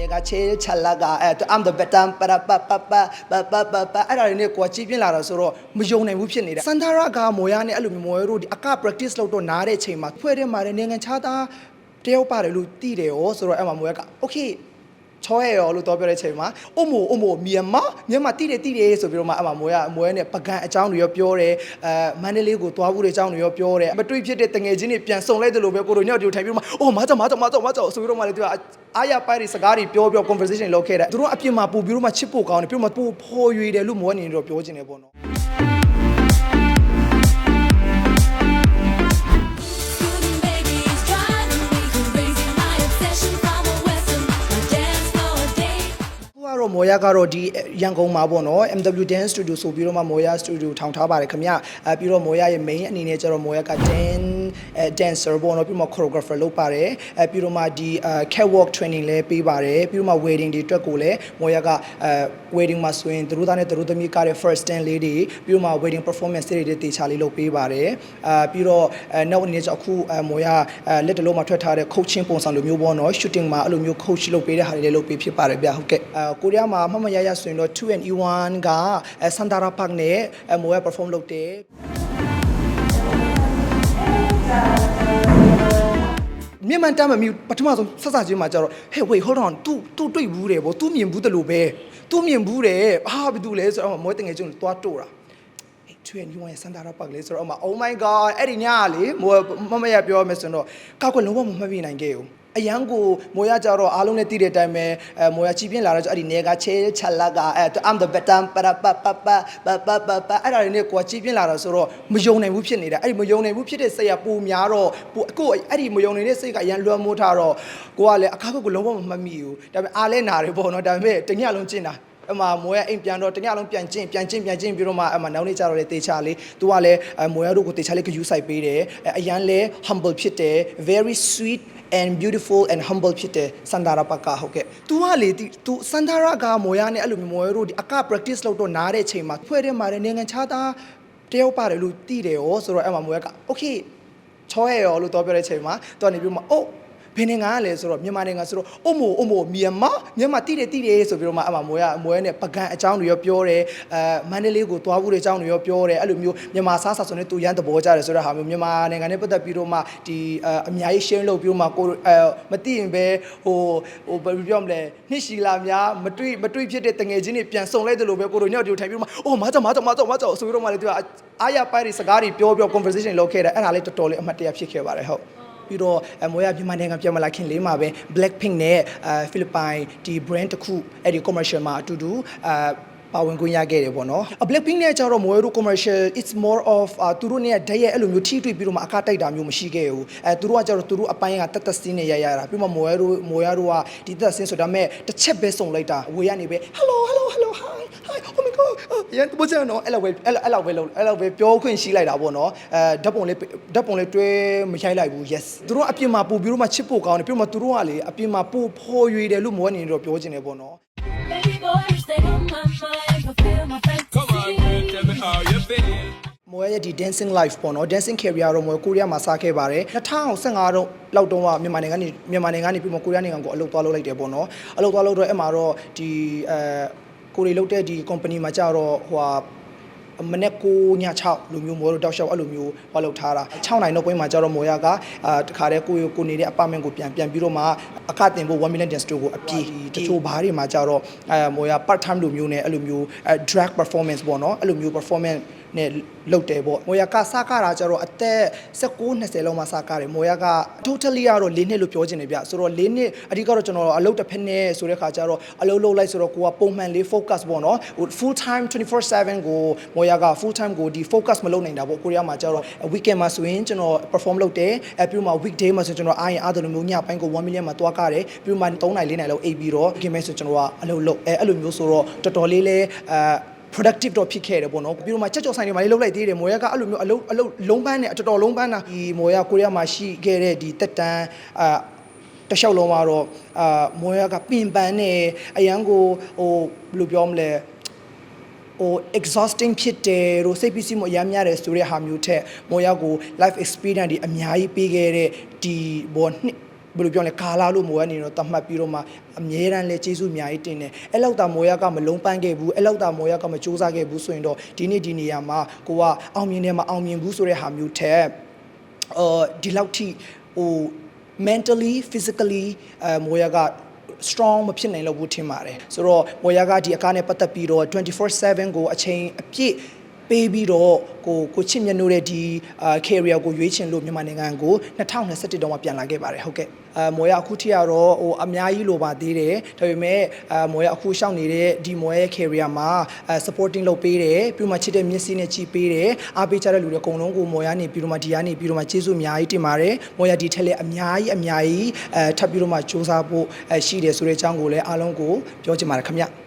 နေကချေချလာကအဲ I'm the better ပရပပပပပပပအဲ့ဒါတွေနဲ့ကိုကြီးပြင်းလာတာဆိုတော့မယုံနိုင်ဘူးဖြစ်နေတာစန်တာရာကမော်ရနဲ့အဲ့လိုမျိုးမော်ရတို့ဒီအက practice လုပ်တော့နားတဲ့အချိန်မှာဖွဲ့တဲ့မှာတဲ့နိုင်ငံခြားသားတယောက်ပါတယ်လို့တည်တယ်ရောဆိုတော့အဲ့မှာမော်ရက okay ချောရဲရောလို့တော့ပြောတဲ့အချိန်မှာအမိုအမိုမြန်မာမြန်မာတိတယ်တိတယ်ဆိုပြီးတော့မှအမမွေးရမွေးနဲ့ပကံအကြောင်းတွေရောပြောတယ်အဲမန္တလေးကိုသွားဖို့တဲ့အကြောင်းတွေရောပြောတယ်မတွေ့ဖြစ်တဲ့တငယ်ချင်းတွေပြန်ဆုံလိုက်တယ်လို့ပဲကိုတို့ညော့တူထိုင်ပြီးတော့မှအိုးမကြောက်မကြောက်မကြောက်မကြောက်ဆိုပြီးတော့မှလည်းသူကအားရပိုက်တွေစကားတွေပြောပြော conversation လုပ်ခဲ့တယ်သူတို့အပြင်မှာပို့ပြီးတော့မှချစ်ဖို့ကောင်းတယ်ပြီးတော့မှပို့ဖော်ရွေတယ်လို့မွေးနေတော့ပြောချင်တယ်ပေါ့နော် တော့မော်ရကတော့ဒီရန်ကုန်မှာပေါ့နော် MW Dance Studio ဆိုပြီးတော့မှမော်ရ Studio ထောင်ထားပါတယ်ခင်ဗျအဲပြီးတော့မော်ရရဲ့ main အနေနဲ့ကျတော့မော်ရက dance အဲ dancer ပေါ့နော်ပြီးတော့မှ choreographer လုပ်ပါတယ်အဲပြီးတော့မှဒီအဲ catwalk training လည်းပေးပါတယ်ပြီးတော့မှ wedding တွေအတွက်ကိုလည်းမော်ရကအဲ wedding မှာဆိုရင်သူတို့သားနဲ့သူတို့သမီးကတဲ့ first stand လေးတွေပြီးတော့မှ wedding performance တွေတွေတေချာလေးလုပ်ပေးပါတယ်အာပြီးတော့အဲနောက်အနေနဲ့ကျအခုအဲမော်ရအဲလက်တလုံးမှာထွက်ထားတဲ့ coaching ပုံစံလိုမျိုးပေါ့နော် shooting မှာအဲ့လိုမျိုး coach လုပ်ပေးတဲ့ဟာတွေလည်းလုပ်ပေးဖြစ်ပါတယ်ဗျဟုတ်ကဲ့အဲကိုရီးယားမှာမမရရဆိုရင်တော့ 2NE1 ကအဲ Sandara Park နဲ့အဲမော်ရ perform လုပ်တယ် မြန်မာတမ်းမမီပထမဆုံးဆက်စချင်းမှာကျတော့ hey wait hold on तू तू တွေ့ဘူးတယ်ဗော तू မြင်ဘူးတယ်လို့ပဲ तू မြင်ဘူးတယ်ဟာဘာတူလဲဆိုတော့မွေးတငယ်ချင်းကိုသွားတို့တာ hey ချွေညွန်ရဲ့စန်တာရာပတ်လေဆိုတော့အမ oh my god အဲ့ဒီညကလေမွေးမမရပြောမယ်ဆိုတော့ကောက်ကွယ်လုံးဝမမှတ်ပြနိုင်ခဲ့ဘူး အရန်ကိုမိုးရကြတော့အားလုံးနဲ့တည်တဲ့အတိုင်းပဲအဲမိုးရချီပြင်းလာတော့အဲ့ဒီနေကချေချလာကအဲ I'm the better ပရပပပပပပပအဲ့ဒါတွေနဲ့ကိုချီပြင်းလာတော့ဆိုတော့မယုံနိုင်ဘူးဖြစ်နေတာအဲ့ဒီမယုံနိုင်ဘူးဖြစ်တဲ့စိတ်ကပူများတော့ပူအခုအဲ့ဒီမယုံနိုင်တဲ့စိတ်ကအရန်လွှမ်းမိုးထားတော့ကိုကလည်းအခါခကိုလုံးဝမမှတ်မိဘူးဒါပေမဲ့အားလဲနာတယ်ပေါ့နော်ဒါပေမဲ့တညလုံးကျင့်တာအမမိုးရအိမ်ပြန်တော့တညလုံးပြန်ကျင့်ပြန်ကျင့်ပြန်ကျင့်ပြီးတော့မှအမနောက်နေ့ကျတော့လေတေချာလေးသူကလည်းမိုးရတို့ကိုတေချာလေးကယူဆိုင်ပေးတယ်အရန်လဲ humble ဖြစ်တယ် very sweet and beautiful and humble ဖြစ်တဲ့စန္ဒာရပကဟုတ်ကဲ့။ तू ကလေ तू စန္ဒာရကမော်ရနဲ့အဲ့လိုမျိုးမော်ရတို့ဒီအက practice လုပ်တော့နားတဲ့အချိန်မှာဖွဲ့တဲ့မှာတဲ့နိုင်ငံခြားသားတယောက်ပါတယ်လို့တည်တယ်ရောဆိုတော့အဲ့မှာမော်ရက okay ချောရဲရောလို့တော့ပြောတဲ့အချိန်မှာသူကနေပြီးမှအိုး ဘယ်နိုင်ငံကလဲဆိုတော့မြန်မာနိုင်ငံဆိုတော့အမိုအမိုမြန်မာမြန်မာတိတယ်တိတယ်ဆိုပြီးတော့မှအမမွေးရမွေးနဲ့ပကံအကြောင်းတွေရောပြောတယ်အဲမန္တလေးကိုသွားဖို့တဲ့အကြောင်းတွေရောပြောတယ်အဲ့လိုမျိုးမြန်မာစားစာဆိုနေသူရန်သဘောကြတယ်ဆိုတော့ဟာမျိုးမြန်မာနိုင်ငံနဲ့ပတ်သက်ပြီးတော့မှဒီအများကြီး share လုပ်ပြီးတော့မှကိုအဲမသိရင်ပဲဟိုဟိုဘယ်လိုပြောမလဲနှစ်ရှီလာများမတွေ့မတွေ့ဖြစ်တဲ့တငယ်ချင်းတွေပြန်ဆုံလိုက်တယ်လို့ပဲကိုတို့ညော့တူထိုင်ပြီးတော့မှအိုးမကြောက်မကြောက်မကြောက်မကြောက်ဆိုပြီးတော့မှလည်းသူကအားရပိုက်တွေစကားတွေပြောပြော conversation လုပ်ခဲ့တယ်အဲ့ဒါလေးတော်တော်လေးအမှတ်တရဖြစ်ခဲ့ပါတယ်ဟုတ် ပြီးတော့အမွေးရမြန်မာနိုင်ငံပြန်မလာခင်လေးမှာပဲ Blackpink နဲ့အဲဖိလစ်ပိုင်ဒီ brand တစ်ခုအဲ့ဒီ commercial မှာအတူတူအဲပါဝင်ခွင့်ရခဲ့တယ်ပေါ့နော်အ Blackpink နဲ့ကျတော့မွေးတို့ commercial it's more of အာသူတို့နဲ့ဓာတ်ရဲ့အဲ့လိုမျိုးထိတွေ့ပြီးတော့မှအကားတိုက်တာမျိုးမရှိခဲ့ဘူးအဲသူတို့ကကျတော့သူတို့အပိုင်းကတက်တက်စင်းနဲ့ရရတာပြီးမှမွေးတို့မွေးတို့ကဒီတက်တက်စင်းဆိုဒါပေမဲ့တစ်ချက်ပဲစုံလိုက်တာအဝေးကနေပဲ hello hello hello hi hi oh my god ရန်တကြနော်အဲ့လိုပဲအဲ့လိုအဲ့လိုပဲလုံးအဲ့လိုပဲပြောခွင့်ရှိလိုက်တာပေါ့နော်အဲဓာတ်ပုံလေးဓာတ်ပုံလေးတွဲမရိုက်လိုက်ဘူး yes သူတို့အပြင်မှာပို့ပြီးတော့မှချစ်ဖို့ကောင်းတယ်ပြီးတော့မှသူတို့ကလေအပြင်မှာပို့ဖော်ရွေတယ်လို့မွေးနေတော့ပြောချင်တယ်ပေါ့နော် Baby boy, you stay on my mind. Fulfill my fantasy. Come on, girl, tell me how you feel. မွေရဲ့ဒီ dancing life ပေါ့နော် dancing career တော့မွေကိုရီးယားမှာစခဲ့ပါတယ်2015တော့လောက်တော့ကမြန်မာနိုင်ငံကနေမြန်မာနိုင်ငံကနေပြီးမှကိုရီးယားနိုင်ငံကိုအလုပ်သွားလုပ်လိုက်တယ်ပေါ့နော်အလုပ်သွားလုပ်တော့အဲ့မှာတော့ဒီအဲ ကိုရီလုပ်တဲ့ဒီ company မှာကြတော့ဟိုဟာမနေ့ကိုည6လိုမျိုးမော်တို့တောက်လျှောက်အဲ့လိုမျိုးဟောလုပ်ထားတာ6နိုင်နောက်ပိုင်းမှာကျတော့မော်ရကအာတခါတည်းကိုရကိုနေတဲ့ apartment ကိုပြန်ပြန်ပြီးတော့မှအခတင်ဖို့1 million dance studio ကိုအပြည့်တချို့ဘားတွေမှာကျတော့အဲမော်ရ part time လိုမျိုးနဲ့အဲ့လိုမျိုးအဲ drag performance ပေါ့နော်အဲ့လိုမျိုး performance နဲ့လုပ်တယ်ပေါ့မော်ရကစကားတာကျတော့အသက်19 20လောက်မှစကားတယ်မော်ရက totally ကတော့၄နှစ်လို့ပြောချင်တယ်ဗျဆိုတော့၄နှစ်အဓိကတော့ကျွန်တော်အလုပ်တစ်ဖက်နဲ့ဆိုတဲ့ခါကျတော့အလုပ်လုပ်လိုက်ဆိုတော့ကိုကပုံမှန်လေး focus ပေါ့နော်ဟို full time 24/7ကိုမော်ရက full time ကိုဒီ focus မလုပ်နိုင်တာပေါ့ကိုရီးယားမှာကျတော့ weekend မှာဆိုရင်ကျွန်တော် perform လုပ်တယ်အဲပြီးမှ weekday မှာဆိုကျွန်တော်အားရင်အားတယ်လို့မျိုးညပိုင်းကို1 million မှာတွားကားတယ်ပြီးမှ3နိုင်4နိုင်လောက်အိပ်ပြီးတော့ weekend မှာဆိုကျွန်တော်ကအလုပ်လုပ်အဲအဲ့လိုမျိုးဆိုတော့တော်တော်လေးလဲအဲ productive တော့ဖြစ်ခဲ့တယ်ပေါ့နော်ပြီးတော့မှချက်ကြော်ဆိုင်တွေမှာလေးလုပ်လိုက်သေးတယ်မော်ရကအဲ့လိုမျိုးအလုံးအလုံးလုံးပန်းနဲ့တော်တော်လုံးပန်းတာဒီမော်ရကိုရီးယားမှာရှိခဲ့တဲ့ဒီတက်တန်းအာတလျှောက်လုံးကတော့အာမော်ရကပင်ပန်းနေအရန်ကိုဟိုဘယ်လိုပြောမလဲဟို exhausting ဖြစ်တယ်တို့စိတ်ပစ္စည်းမအများများတယ်ဆိုတဲ့ဟာမျိုးထက်မော်ရကို life experience ဒီအများကြီးပေးခဲ့တဲ့ဒီဘောနှစ် ဘယ်လိုပြောလဲကာလာလို့မိုးရနေတော့တတ်မှတ်ပြီးတော့မှအမြဲတမ်းလဲကျေးဇူးအများကြီးတင်တယ်အဲ့လောက်တာမိုးရကမလုံးပန်းခဲ့ဘူးအဲ့လောက်တာမိုးရကမစူးစမ်းခဲ့ဘူးဆိုရင်တော့ဒီနေ့ဒီနေရာမှာကိုကအောင်မြင်တယ်မအောင်မြင်ဘူးဆိုတဲ့ဟာမျိုးထက်အော်ဒီလောက်ထိဟို mentally physically အဲမိုးရက strong မဖြစ်နိုင်လို့ဘူးထင်ပါတယ်ဆိုတော့မော်ယာကဒီအကားနဲ့ပတ်သက်ပြီးတော့24/7ကိုအချိန်အပြည့် ပေးပြီးတော့ကိုကိုချစ်မြတ်နိုးတဲ့ဒီအာ career ကိုရွေးချင်လို့မြန်မာနိုင်ငံကို2021တုန်းကပြန်လာခဲ့ပါတယ်ဟုတ်ကဲ့အာမော်ယာအခုထိကတော့ဟိုအများကြီးလိုပါသေးတယ်ဒါပေမဲ့အာမော်ယာအခုရှောက်နေတဲ့ဒီမော်ယာရဲ့ career မှာအာ supporting လုပ်ပေးတယ်ပြီးမှချစ်တဲ့မျက်စိနဲ့ကြည့်ပေးတယ်အားပေးကြတဲ့လူတွေအကုန်လုံးကိုမော်ယာနေပြီးတော့မှဒီကနေပြီးတော့မှကျေးဇူးအများကြီးတင်ပါတယ်မော်ယာဒီထက်လည်းအများကြီးအများကြီးအဲထပ်ပြီးတော့မှစူးစမ်းဖို့အဲရှိတယ်ဆိုတဲ့အကြောင်းကိုလည်းအားလုံးကိုပြောချင်ပါတယ်ခင်ဗျ